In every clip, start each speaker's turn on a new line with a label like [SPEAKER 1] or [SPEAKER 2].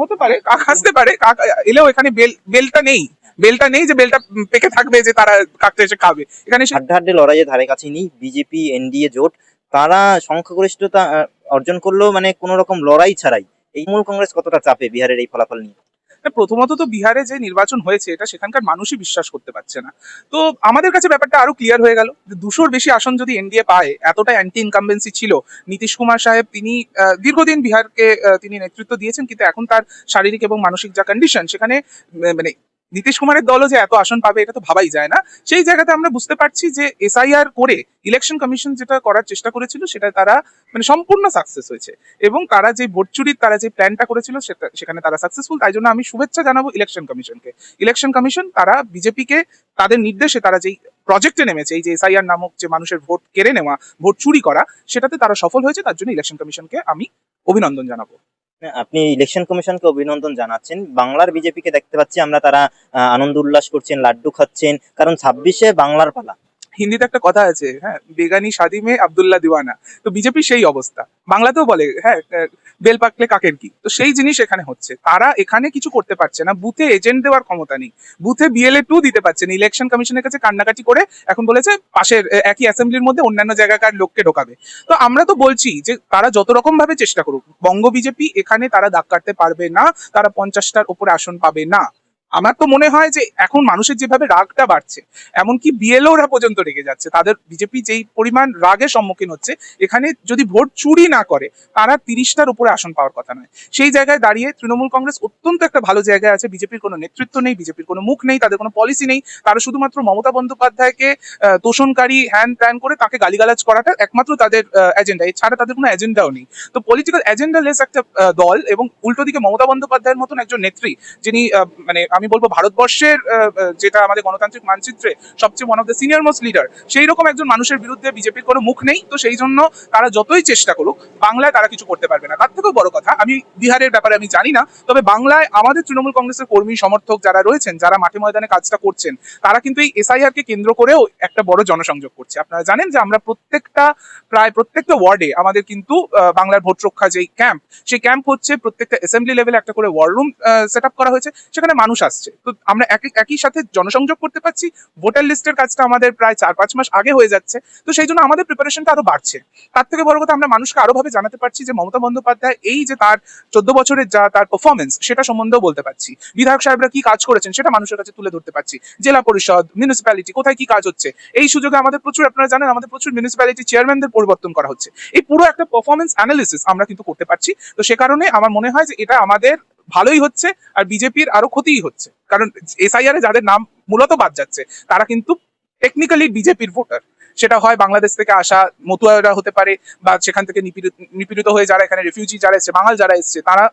[SPEAKER 1] হতে পারে। কাক হাসতে পারে। কাক এলেও এখানে বেল, বেলটা নেই। বেলটা নেই যে বেলটা পেকে থাকবে যে তারা কাকটা এসে খাবে। এখানে
[SPEAKER 2] হাড্ডাহাড্ডি লড়াইয়ের ধারে কাছে নেই। বিজেপি এনডিএ জোট। তারা সংখ্যাগরিষ্ঠতা অর্জন করলেও মানে কোনো রকম লড়াই ছাড়াই। এই মূল কংগ্রেস কতটা চাপে বিহারের এই ফলাফল নিয়ে?
[SPEAKER 1] প্রথমত তো বিহারে যে নির্বাচন হয়েছে, এটা সেখানকার মানুষই বিশ্বাস করতে পারছে না। তো আমাদের কাছে ব্যাপারটা আরও ক্লিয়ার হয়ে গেল দুশোর বেশি আসন যদি এনডিএ পায়, এতটা অ্যান্টি ইনকাম্বেন্সি ছিল, নীতিশ কুমার সাহেব তিনি দীর্ঘদিন বিহারকে তিনি নেতৃত্ব দিয়েছেন, কিন্তু এখন তার শারীরিক এবং মানসিক যা কন্ডিশন সেখানে মানে নীতিশ কুমারের দলও যে এত আসন পাবে, এটা তো ভাবাই যায় না। সেই জায়গাতে আমরা বুঝতে পারছি যে এসআইআর করে ইলেকশন কমিশন যেটা করার চেষ্টা করেছিল, সেটা তারা মানে সম্পূর্ণ সাকসেস হয়েছে। এবং তারা যে ভোট চুরির, তারা যে প্ল্যানটা করেছিল, সেটা, সেখানে তারা সাকসেসফুল তাই জন্য আমি শুভেচ্ছা জানাব ইলেকশন কমিশনকে ইলেকশন কমিশন তারা বিজেপিকে তাদের নির্দেশে তারা যেই প্রজেক্টে নেমেছে, এই যে এসআইআর নামক যে মানুষের ভোট কেড়ে নেওয়া, ভোট চুরি করা, সেটাতে তারা সফল হয়েছে। তার জন্য ইলেকশন কমিশনকে আমি অভিনন্দন জানাব।
[SPEAKER 2] আপনি ইলেকশন কমিশনকে অভিনন্দন জানাচ্ছেন। বাংলার বিজেপিকে দেখতে পাচ্ছি আমরা তারা আনন্দ উল্লাস করছেন, লাড্ডু খাচ্ছেন, কারণ ছাব্বিশে বাংলার পালা।
[SPEAKER 1] হিন্দিতে একটা কথা আছে হ্যাঁ বেগানি শাদি মে আব্দুল্লাহ দিওয়ানা। তো বিজেপি সেই অবস্থা। বাংলাতেও বলে হ্যাঁ বেল পাকলে কাকের কি? তো সেই জিনিস এখানে হচ্ছে। তারা এখানে কিছু করতে পারছে না। বুথে এজেন্ট দেওয়ার ক্ষমতা নেই। বুথে বিএলএ টু দিতে পারছে না। ইলেকশন কমিশনের কাছে কান্নাকাটি করে এখন বলেছে, পাশের একই অ্যাসেম্বলির মধ্যে অন্যান্য জায়গাকার লোককে ঢোকাবে। তো আমরা তো বলছি যে, তারা যত রকম ভাবে চেষ্টা করুক, বঙ্গ বিজেপি এখানে তারা দাগ কাটতে পারবে না, তারা পঞ্চাশটার উপরে আসন পাবে না। আমার তো মনে হয় যে এখন মানুষের যেভাবে রাগটা বাড়ছে, এমনকি বিএলওরা পর্যন্ত রেগে যাচ্ছে, তাদের বিজেপি যেই পরিমাণ রাগের সম্মুখীন হচ্ছে, এখানে যদি ভোট চুরি না করে, তারা তিরিশটার উপরে আসন পাওয়ার কথা নয়। সেই জায়গায় দাঁড়িয়ে তৃণমূল কংগ্রেস অত্যন্ত একটা ভালো জায়গায় আছে বিজেপির কোনো নেতৃত্ব নেই বিজেপির কোনো মুখ নেই, তাদের কোনো পলিসি নেই, তারা শুধুমাত্র মমতা বন্দ্যোপাধ্যায়কে তোষণকারী হ্যান ত্যান করে তাকে গালিগালাজ করাটা একমাত্র তাদের এজেন্ডা এছাড়া তাদের কোনো এজেন্ডাও নেই। তো পলিটিক্যাল এজেন্ডা লেস একটা দল এবং উল্টো দিকে মমতা বন্দ্যোপাধ্যায়ের মতন একজন নেত্রী, যিনি মানে আমি বলব ভারতবর্ষের যেটা আমাদের গণতান্ত্রিক মানচিত্রে সবচেয়ে one of the senior most leader সেই রকম একজন মানুষের বিরুদ্ধে বিজেপির কোনো মুখ নেই। তো সেই জন্য তারা যতই চেষ্টা করুক, বাংলায় তারা কিছু করতে পারবে না। তার থেকেও বড় কথা, আমি বিহারের ব্যাপারে আমি জানি না, তবে বাংলায় আমাদের তৃণমূল কংগ্রেসের কর্মী, সমর্থক যারা রয়েছেন, যারা মাঠে ময়দানে কাজটা করছেন, তারা কিন্তু এই এসআইআর কে কেন্দ্র করেও একটা বড় জনসংযোগ করছে। আপনারা জানেন যে আমরা প্রত্যেকটা, প্রায় প্রত্যেকটা ওয়ার্ডে আমাদের কিন্তু বাংলার ভোট রক্ষা যেই ক্যাম্প, সেই ক্যাম্প হচ্ছে প্রত্যেকটা অ্যাসেম্বলি লেভেলে একটা করে ওয়ার রুম সেট করা হয়েছে, সেখানে মানুষ আসছে। তো আমরা একই সাথে জনসংযোগ করতে পারছি। ভোটার লিস্টের কাজটা আমাদের প্রায় চার, পাঁচ মাস আগে হয়ে যাচ্ছে। তো সেই জন্য আমাদের প্রিপারেশনটা আরও বাড়ছে। তার থেকে বড় কথা আমরা মানুষকে আরও ভাবে জানাতে পারছি যে মমতা বন্দ্যোপাধ্যায় এই যে তার চোদ্দ বছরের যা তার পারফরমেন্স সেটা সম্বন্ধেও বলতে পারছি। বিধায়ক সাহেবরা কি কাজ করেছেন সেটা মানুষের কাছে তুলে ধরতে পারছি। জেলা পরিষদ মিউনিসিপ্যালিটি কোথায় কি কাজ হচ্ছে? এই সুযোগে আমাদের প্রচুর, আপনারা জানেন, আমাদের প্রচুর মিউনিসিপ্যালিটি চেয়ারম্যানদের পরিবর্তন করা হচ্ছে। এই পুরো একটা পারফরমেন্স অ্যানালিসিস আমরা কিন্তু করতে পারছি। তো সে কারণে আমার মনে হয় যে এটা আমাদের ভালোই হচ্ছে আর বিজেপির আরও ক্ষতিই হচ্ছে। কারণ এসআইআর এ যাদের নাম মূলত বাদ যাচ্ছে, তারা কিন্তু টেকনিক্যালি বিজেপির ভোটার সেটা হয় বাংলাদেশ থেকে আসা মতুয়ারা হতে পারে বা সেখান থেকে নিপীড়িত হয়ে যারা এখানে রেফিউজি যারা এসছে, বাঙাল যারা এসছে, তারা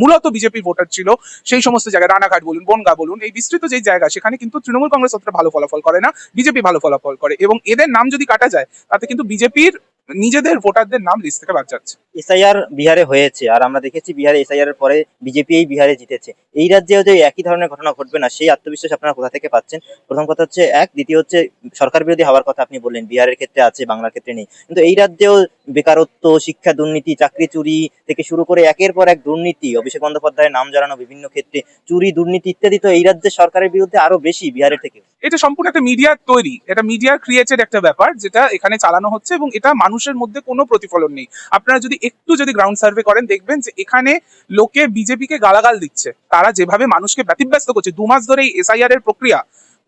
[SPEAKER 1] মূলত বিজেপি ভোটার ছিল। সেই সমস্ত জায়গায় রানাঘাট বলুন, বনগা বলুন, এই বিস্তৃত যে জায়গা, সেখানে কিন্তু তৃণমূল কংগ্রেস অতটা ভালো ফলাফল করে না, বিজেপি ভালো ফলাফল করে। এবং এদের নাম যদি কাটা যায়, তাতে কিন্তু বিজেপির নিজেদের ভোটারদের নাম লিস্ট থেকে বাদ যাচ্ছে।
[SPEAKER 2] এসআইআর বিহারে হয়েছে, আর আমরা দেখেছি বিহারে এসআইআর পরে বিজেপি এই বিহারে জিতেছে। এই রাজ্যেও যে একই ধরনের ঘটনা ঘটবে না, সেই আত্মবিশ্বাস আপনারা কোথা থেকে পাচ্ছেন? প্রথম কথা হচ্ছে, এক, দ্বিতীয় হচ্ছে, সরকার বিরোধী হওয়ার কথা আপনি বললেন, বিহারের ক্ষেত্রে আছে, বাংলার ক্ষেত্রে নেই। কিন্তু এই রাজ্যেও বেকারত্ব, শিক্ষা, দুর্নীতি, চাকরি চুরি থেকে শুরু করে একের পর এক দুর্নীতি, অভিষেক বন্দ্যোপাধ্যায়ের নাম জানানো বিভিন্ন ক্ষেত্রে চুরি, দুর্নীতি ইত্যাদি তো এই রাজ্যের সরকারের বিরুদ্ধে আরও বেশি বিহারের থেকে।
[SPEAKER 1] এটা সম্পূর্ণ একটা মিডিয়ার তৈরি, এটা মিডিয়ার ক্রিয়েটেড একটা ব্যাপার, যেটা এখানে চালানো হচ্ছে এবং এটা মানুষের মধ্যে কোনো প্রতিফলন নেই। আপনারা যদি একটু যদি গ্রাউন্ড সার্ভে করেন, দেখবেন যে এখানে লোকে বিজেপিকে গালাগাল দিচ্ছে। তারা যেভাবে মানুষকে ব্যতিব্যস্ত করছে, দু মাস ধরে এই এসআইআর এর প্রক্রিয়া,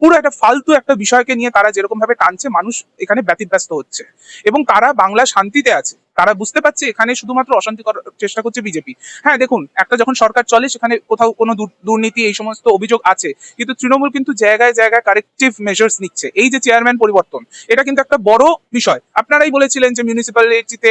[SPEAKER 1] পুরো একটা ফালতু একটা বিষয়কে নিয়ে তারা যেরকম ভাবে টানছে, মানুষ এখানে ব্যতিব্যস্ত হচ্ছে। এবং তারা বাংলা শান্তিতে আছে। তারা বুঝতে পারছে এখানে শুধুমাত্র অশান্তি করার চেষ্টা করছে বিজেপি। হ্যাঁ দেখুন, একটা যখন সরকার চলে, সেখানে কোথাও কোনো দুর্নীতি, এই সমস্ত অভিযোগ আছে। কিন্তু তৃণমূল কিন্তু জায়গায় জায়গায় কারেক্টিভ মেজার্স নিচ্ছে। এই যে চেয়ারম্যান পরিবর্তন, এটা কিন্তু একটা বড় বিষয়। আপনারাই বলেছিলেন যে মিউনিসিপ্যালিটিতে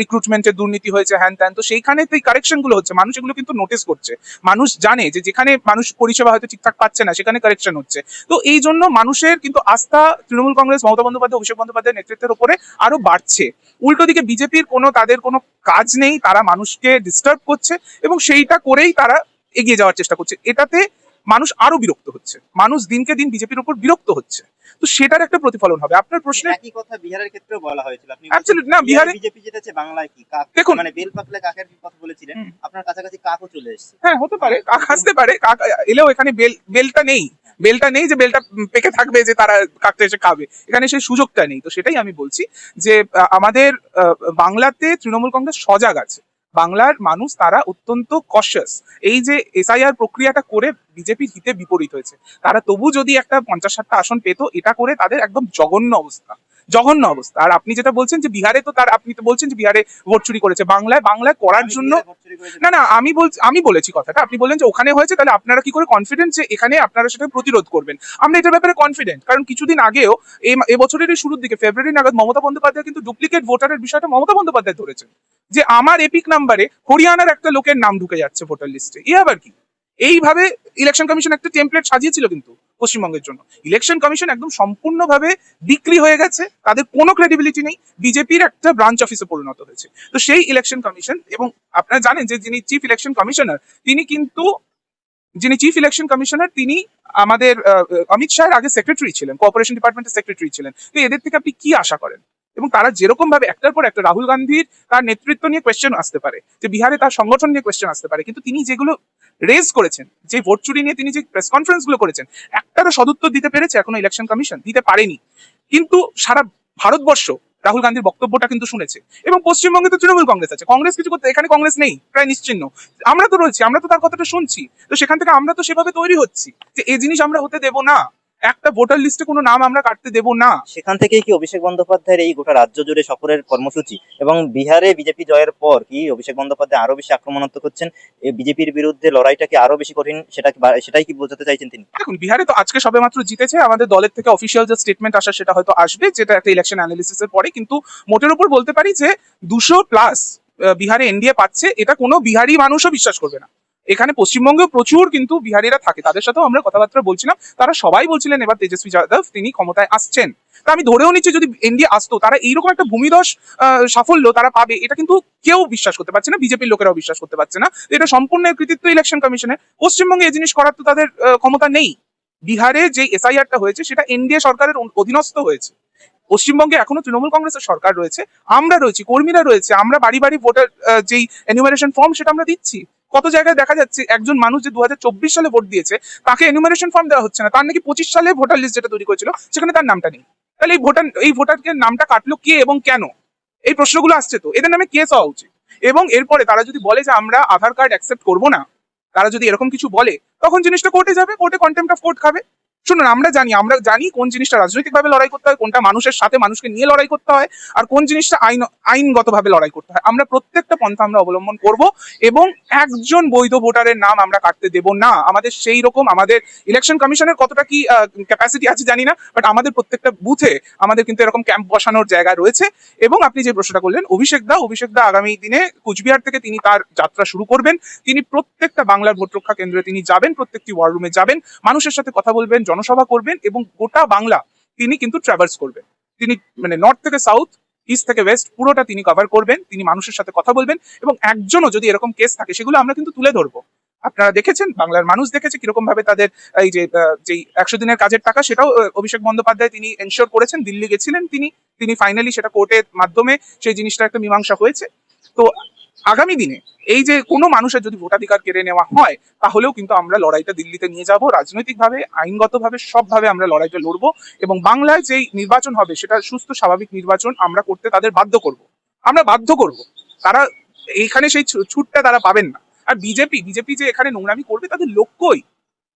[SPEAKER 1] রিক্রুটমেন্টের দুর্নীতি হয়েছে, হ্যান ত্যান। তো সেইখানে তো কারেকশনগুলো হচ্ছে। মানুষ এগুলো কিন্তু নোটিস করছে। মানুষ জানে যে যেখানে মানুষ পরিষেবা হয়তো ঠিকঠাক পাচ্ছে না, সেখানে কারেকশন হচ্ছে। তো এই জন্য মানুষের কিন্তু আস্থা তৃণমূল কংগ্রেস, মমতা বন্দ্যোপাধ্যায়, অভিষেক বন্দ্যোপাধ্যায়ের নেতৃত্বের উপরে আরও বাড়ছে। উল্টো দিকে বিজেপির কোনো, তাদের কোনো কাজ নেই, তারা মানুষকে ডিস্টার্ব করছে এবং সেইটা করেই তারা এগিয়ে যাওয়ার চেষ্টা করছে। এটাতে মানুষ আরও বিরক্ত হচ্ছে। মানুষ দিনকে দিন বিজেপির উপর বিরক্ত হচ্ছে। তো সেটার একটা প্রতিফলন হবে। আপনার প্রশ্নে
[SPEAKER 2] একই কথা বিহারের ক্ষেত্রেও বলা হয়েছিল। আপনি
[SPEAKER 1] Absolute, না, বিহারে-
[SPEAKER 2] বিজেপি জিতেছে বাংলায় কি? কাক
[SPEAKER 1] দেখুন।
[SPEAKER 2] মানে বেল পাকলে কাকের কথা বলেছিলেন আপনার কাছাকাছি কাকও চলে এসেছে।
[SPEAKER 1] হ্যাঁ হতে পারে। কাক আসতে পারে। কাক এলেও এখানে বেল বেলটা নেই। বেলটা নেই যে বেলটা পেকে থাকবে যে তারা কাকটা এসে খাবে। এখানে সেই সুযোগটা নেই। তো সেটাই আমি বলছি যে আমাদের বাংলাতে তৃণমূল কংগ্রেস সজাগ আছে। বাংলার মানুষ তারা অত্যন্ত কশাস এই যে এসআইআর প্রক্রিয়াটা করে বিজেপির হিতে বিপরীত হয়েছে। তারা তবু যদি একটা পঞ্চাশ ষাটটা আসন পেতো, এটা করে তাদের একদম জঘন্য অবস্থা। জঘন্য অবস্থা। আর আপনি যেটা বলছেন যে বিহারে তো তার আপনি তো বলছেন যে বিহারে ভোট চুরি করেছে। বাংলায় বাংলায় করার জন্য। না না আমি বলছি আমি বলেছি কথাটা। আপনি বললেন যে ওখানে হয়েছে তাহলে আপনারা কি করে কনফিডেন্ট যে এখানে আপনারা সেটা প্রতিরোধ করবেন? আমরা এটার ব্যাপারে কনফিডেন্ট কারণ কিছুদিন আগেও এই এবছরের শুরুর দিকে ফেব্রুয়ারি নাগাদ মমতা বন্দ্যোপাধ্যায় কিন্তু ডুপ্লিকেট ভোটারের বিষয়টা মমতা বন্দ্যোপাধ্যায় ধরেছেন। যে আমার এপিক নাম্বারে হরিয়ানার একটা লোকের নাম ঢুকে যাচ্ছে ভোটার লিস্টে ই আবার কি? এইভাবে ইলেকশন কমিশন একটা টেমপ্লেট সাজিয়েছিল কিন্তু। পশ্চিমবঙ্গের জন্য। ইলেকশন কমিশন একদম সম্পূর্ণভাবে বিক্রি হয়ে গেছে, তাদের কোনো ক্রেডিবিলিটি নেই বিজেপির একটা ব্রাঞ্চ অফিসে পরিণত হয়েছে। তো সেই ইলেকশন কমিশন এবং আপনারা জানেন যে যিনি চিফ ইলেকশন কমিশনার তিনি কিন্তু যিনি চিফ ইলেকশন কমিশনার তিনি আমাদের অমিত শাহের আগে সেক্রেটারি ছিলেন কোঅপারেশন ডিপার্টমেন্টের সেক্রেটারি ছিলেন। তো এদের থেকে আপনি কি আশা করেন? এবং তারা যেরকম ভাবে একটার পর একটা রাহুল গান্ধীর তার নেতৃত্ব নিয়ে কোয়েশ্চেন আসতে পারে, যে বিহারে তার সংগঠন নিয়ে কোয়েশ্চেন আসতে পারে, কিন্তু তিনি যেগুলো রেজ করেছেন, যে ভোট চুরি নিয়ে তিনি যে প্রেস কনফারেন্সগুলো করেছেন, একটারও সদুত্তর দিতে পেরেছে এখনও ইলেকশন কমিশন দিতে পারেনি। কিন্তু সারা ভারতবর্ষ রাহুল গান্ধীর বক্তব্যটা কিন্তু শুনেছে। এবং পশ্চিমবঙ্গে তো তৃণমূল কংগ্রেস আছে। কংগ্রেস কিছু করতে এখানে কংগ্রেস নেই, প্রায় নিশ্চিন্ন। আমরা তো রয়েছি, আমরা তো তার কথাটা শুনছি। তো সেখান থেকে আমরা তো সেভাবে তৈরি হচ্ছি, যে এই জিনিস আমরা হতে দেব না। একটা ভোটার লিস্টে কোনো নাম আমরা কাটতে দেব না।
[SPEAKER 2] সেখান থেকেই কি অভিষেক বন্দ্যোপাধ্যায়ের এই গোটা রাজ্য জুড়ে সফরের কর্মসূচি? এবং বিহারে বিজেপি জয়ের পর কি অভিষেক বন্দ্যোপাধ্যায় আরও বেশি আক্রমণাত্মক হচ্ছেন? বিজেপির বিরুদ্ধে লড়াইটা কি আরও বেশি কঠিন? সেটা সেটাই কি বোঝাতে চাইছেন তিনি?
[SPEAKER 1] দেখুন বিহারে তো আজকে সবেমাত্র জিতেছে আমাদের দলের থেকে অফিসিয়াল যে স্টেটমেন্ট আসা সেটা হয়তো আসবে যেটা একটা ইলেকশন অ্যানালিসিসের পরে কিন্তু মোটের উপর বলতে পারি যে দুশো প্লাস বিহারে এনডিএ পাচ্ছে এটা কোনো বিহারি মানুষও বিশ্বাস করবে না। এখানে পশ্চিমবঙ্গেও প্রচুর কিন্তু বিহারিরা থাকে। তাদের সাথেও আমরা কথাবার্তা বলছিলাম। তারা সবাই বলছিলেন এবার তেজস্বী যাদব তিনি ক্ষমতায় আসছেন। তা আমি ধরেও নিচ্ছি যদি এনডিএ আসতো তারা এইরকম একটা ভূমিধস আহ, সাফল্য তারা পাবে এটা কিন্তু কেউ বিশ্বাস করতে পারছে না বিজেপির লোকেরাও বিশ্বাস করতে পারছে না। এটা সম্পূর্ণ কৃতিত্ব ইলেকশন কমিশনের পশ্চিমবঙ্গে এই জিনিস করার তো তাদের ক্ষমতা নেই। বিহারে যে এসআইআরটা হয়েছে সেটা এনডিএ সরকারের অধ- অধীনস্থ হয়েছে। পশ্চিমবঙ্গে এখনও তৃণমূল কংগ্রেসের সরকার রয়েছে। আমরা রয়েছি কর্মীরা রয়েছে। আমরা বাড়ি বাড়ি ভোটার যেই এনিউমারেশন ফর্ম সেটা আমরা দিচ্ছি। কত জায়গায় দেখা যাচ্ছে একজন মানুষ যে দু হাজার চব্বিশ সালে ভোট দিয়েছে, তাকে এনুমারেশন ফর্ম দেওয়া হচ্ছে না। তার নাকি পঁচিশ সালে ভোটার লিস্ট যেটা তৈরি করেছিল, সেখানে তার নামটা নেই। তাহলে এই ভোটার এই ভোটারকে নামটা কাটলো কে এবং কেন? এই প্রশ্নগুলো আসছে তো। এদের নামে কেস হওয়া উচিত। এবং এরপরে তারা যদি বলে যে আমরা আধার কার্ড অ্যাকসেপ্ট করব না, তারা যদি এরকম কিছু বলে, তখন জিনিসটা কোর্টে যাবে কোর্টে কন্টেম্প অফ কোর্ট খাবে। শুনুন, আমরা জানি আমরা জানি কোন জিনিসটা রাজনৈতিকভাবে লড়াই করতে হয়, কোনটা মানুষের সাথে মানুষকে নিয়ে লড়াই করতে হয়, আর কোন জিনিসটা আইন আইনগতভাবে লড়াই করতে হয়। আমরা প্রত্যেকটা পন্থা আমরা অবলম্বন করব এবং একজন বৈধ ভোটারের নাম আমরা কাটতে দেব না। আমাদের সেই রকম, আমাদের ইলেকশন কমিশনের কতটা কি ক্যাপাসিটি আছে জানি না বাট আমাদের প্রত্যেকটা বুথে আমাদের কিন্তু এরকম ক্যাম্প বসানোর জায়গা রয়েছে এবং আপনি যে প্রশ্নটা করলেন, অভিষেক দা অভিষেক দা আগামী দিনে কুচবিহার থেকে তিনি তার যাত্রা শুরু করবেন। তিনি প্রত্যেকটা বাংলার ভোট রক্ষা কেন্দ্রে তিনি যাবেন, প্রত্যেকটি ওয়ার্ড রুমে যাবেন। মানুষের সাথে কথা বলবেন জনসভা করবেন এবং গোটা বাংলা তিনি কিন্তু ট্রাভার্স করবেন। তিনি মানে নর্থ থেকে সাউথ ইস্ট থেকে ওয়েস্ট পুরোটা তিনি কভার করবেন, তিনি মানুষের সাথে কথা বলবেন এবং একজনও যদি এরকম কেস থাকে সেগুলো আমরা কিন্তু তুলে ধরবো। আপনারা দেখেছেন, বাংলার মানুষ দেখেছে কীরকম ভাবে তাদের এই যে একশো দিনের কাজের টাকা, সেটাও অভিষেক বন্দ্যোপাধ্যায় তিনি এনশিওর করেছেন, দিল্লি গেছিলেন তিনি তিনি ফাইনালি সেটা কোর্টের মাধ্যমে সেই জিনিসটা একটা মীমাংসা হয়েছে। তো আগামী দিনে এই যে কোনো মানুষের যদি ভোটাধিকার কেড়ে নেওয়া হয়, তাহলেও কিন্তু আমরা লড়াইটা দিল্লিতে নিয়ে যাব। রাজনৈতিকভাবে, আইনগতভাবে সবভাবে আমরা লড়াইটা লড়বো এবং বাংলায় যেই নির্বাচন হবে সেটা সুস্থ, স্বাভাবিক নির্বাচন আমরা করতে তাদের বাধ্য করব। আমরা বাধ্য করব। তারা এইখানে সেই ছুটটা তারা পাবেন না। আর বিজেপি বিজেপি যে এখানে নোংরামি করবে তাদের লক্ষ্যই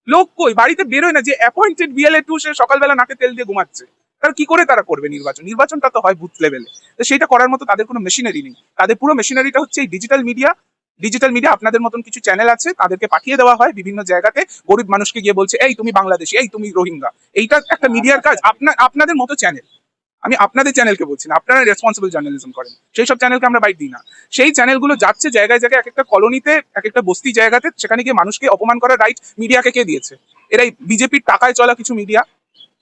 [SPEAKER 1] লক্ষ্যই বাড়িতে বেরোয় না যে অ্যাপয়েন্টেড বিএলএ টু সে সকালবেলা নাকে তেল দিয়ে ঘুমাচ্ছে। তারা কি করে তারা করবে নির্বাচন? নির্বাচনটা তো হয় বুথ লেভেলে তো সেটা করার মতো তাদের কোনো মেশিনারি নেই। তাদের পুরো মেশিনারিটা হচ্ছে এই ডিজিটাল মিডিয়া ডিজিটাল মিডিয়া আপনাদের মতন কিছু চ্যানেল আছে, তাদেরকে পাঠিয়ে দেওয়া হয় বিভিন্ন জায়গাতে। গরিব মানুষকে গিয়ে বলছে, এই তুমি বাংলাদেশি, এই তুমি রোহিঙ্গা। এইটা একটা মিডিয়ার কাজ। আপনার আপনাদের মতো চ্যানেল আমি আপনাদের চ্যানেলকে বলছি না, আপনারা রেসপন্সিবল জার্নালিজম করেন। সেই সব চ্যানেলকে আমরা বাইট দিই না। সেই চ্যানেলগুলো যাচ্ছে জায়গায় জায়গায় এক একটা কলোনিতে এক একটা বস্তি জায়গাতে, সেখানে গিয়ে মানুষকে অপমান করার রাইট মিডিয়াকে কে দিয়েছে? এরাই বিজেপির টাকায় চলা কিছু মিডিয়া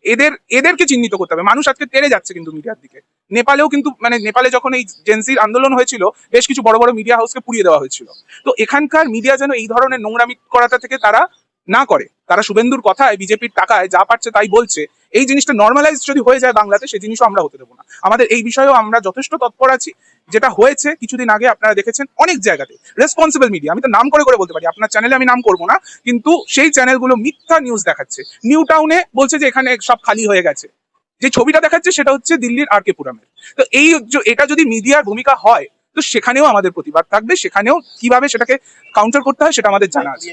[SPEAKER 1] এদের, এদেরকে চিহ্নিত করতে হবে। মানুষ আজকে তেড়ে যাচ্ছে কিন্তু মিডিয়ার দিকে। নেপালেও কিন্তু মানে নেপালে যখন এই জেন্সির আন্দোলন হয়েছিল, বেশ কিছু বড় বড় মিডিয়া হাউসকে পুড়িয়ে দেওয়া হয়েছিল। তো এখানকার মিডিয়া যেন এই ধরনের নোংরামি করাটা থেকে তারা না করে। তারা শুভেন্দুর কথায়, বিজেপির টাকায় যা পারছে তাই বলছে। এই জিনিসটা নর্মালাইজ যদি হয়ে যায় বাংলাতে, সেই জিনিসও আমরা হতে দেবো না। আমাদের এই বিষয়েও আমরা যথেষ্ট তৎপর আছি। যেটা হয়েছে কিছুদিন আগে আপনারা দেখেছেন অনেক জায়গাতে। রেসপন্সিবল মিডিয়া আমি তো নাম করে করে বলতে পারি, আপনার চ্যানেলে আমি নাম করব না, কিন্তু সেই চ্যানেলগুলো মিথ্যা নিউজ দেখাচ্ছে। নিউ টাউনে বলছে যে এখানে সব খালি হয়ে গেছে। যে ছবিটা দেখাচ্ছে সেটা হচ্ছে দিল্লির আর কে পুরামের। তো এই এটা যদি মিডিয়ার ভূমিকা হয় তো সেখানেও আমাদের প্রতিবাদ থাকবে সেখানেও কীভাবে সেটাকে কাউন্টার করতে হয় সেটা আমাদের জানা আছে।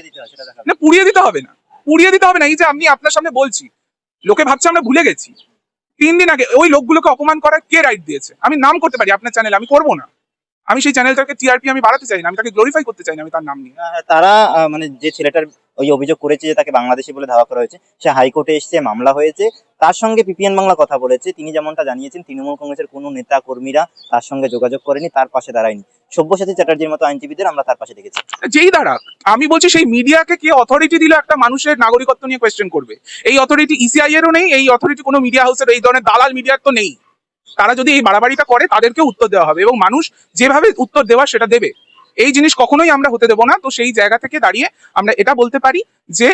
[SPEAKER 1] না পুড়িয়ে দিতে হবে না। পুড়িয়ে দিতে হবে না এই যে আমি আপনার সামনে বলছি লোকে ভাবছে আমরা ভুলে গেছি। তিন দিন আগে ওই লোকগুলোকে অপমান করার কে রাইট দিয়েছে? আমি নাম করতে পারি আপনার চ্যানেল আমি করব না। আমি সেই চ্যানেলটাকে টিআরপি আমি বাড়াতে চাই না আমি তাকে গ্লোরিফাই করতে চাই না আমি তার নাম নিয়ে।
[SPEAKER 2] হ্যাঁ, তারা আহ, মানে যে ছেলেটার ওই অভিযোগ করেছে যে তাকে বাংলাদেশি বলে ধাওয়া করা হয়েছে সে হাইকোর্টে এসেছে মামলা হয়েছে। তার সঙ্গে পিপিএন বাংলা কথা বলেছে তিনি যেমনটা জানিয়েছেন তৃণমূল কংগ্রেসের কোনো নেতা কর্মীরা তার সঙ্গে যোগাযোগ করেনি তার পাশে দাঁড়ায়নি। সব্যসাচী চ্যাটার্জির মতো আইনজীবীদের আমরা তার পাশে দেখেছি।
[SPEAKER 1] যেই দাঁড়াক আমি বলছি সেই মিডিয়াকে কে অথরিটি দিলে একটা মানুষের নাগরিকত্ব নিয়ে কোয়েশ্চেন করবে? এই অথরিটি ইসিআই এরও নেই এই অথরিটি কোনো মিডিয়া হাউসের এই ধরনের দালাল মিডিয়ার তো নেই। তারা যদি এই বাড়াবাড়িটা করে তাদেরকে উত্তর দেওয়া হবে এবং মানুষ যেভাবে উত্তর দেওয়া সেটা দেবে। এই জিনিস কখনোই আমরা হতে দেবো না। তো সেই জায়গা থেকে দাঁড়িয়ে আমরা এটা বলতে পারি যে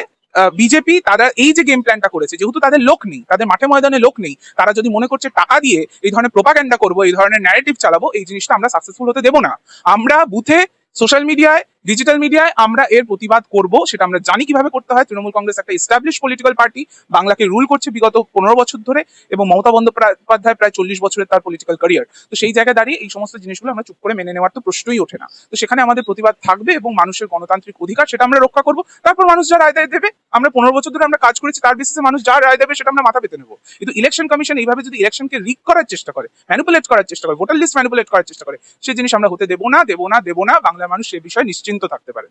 [SPEAKER 1] বিজেপি তারা এই যে গেম প্ল্যানটা করেছে, যেহেতু তাদের লোক নেই, তাদের মাঠে ময়দানে লোক নেই, তারা যদি মনে করছে টাকা দিয়ে এই ধরনের প্রোপাগ্যান্ডা করব, এই ধরনের ন্যারেটিভ চালাবো, এই জিনিসটা আমরা সাকসেসফুল হতে দেবো না। আমরা বুথে সোশ্যাল মিডিয়ায় ডিজিটাল মিডিয়ায় আমরা এর প্রতিবাদ করব, সেটা আমরা জানি কীভাবে করতে হয়। তৃণমূল কংগ্রেস একটা এস্টাবলিশ পলিটিক্যাল পার্টি বাংলাকে রুল করছে বিগত পনেরো বছর ধরে এবং মমতা বন্দ্যোপাধ্যায় প্রায় চল্লিশ বছরের তার পলিটিক্যাল ক্যারিয়ার তো সেই জায়গায় দাঁড়িয়ে এই সমস্ত জিনিসগুলো আমরা চুপ করে মেনে নেওয়ার তো প্রশ্নই ওঠে না। তো সেখানে আমাদের প্রতিবাদ থাকবে এবং মানুষের গণতান্ত্রিক অধিকার সেটা আমরা রক্ষা করব। তারপর মানুষ যা রায় দেবে, আমরা পনেরো বছর ধরে আমরা কাজ করেছি, তার বেসিসে মানুষ যা রায় দেবে সেটা আমরা মাথা পেতে নেব। কিন্তু ইলেকশন কমিশন এইভাবে যদি ইলেকশনকে রিক করার চেষ্টা করে ম্যানিপুলেট করার চেষ্টা করে ভোটার লিস্ট ম্যানিপুলেট করার চেষ্টা করে সেই জিনিস আমরা হতে দেবো না দেবো না দেবো না, বাংলার মানুষ সে বিষয়ে নিশ্চিন্ত থাকতে পারে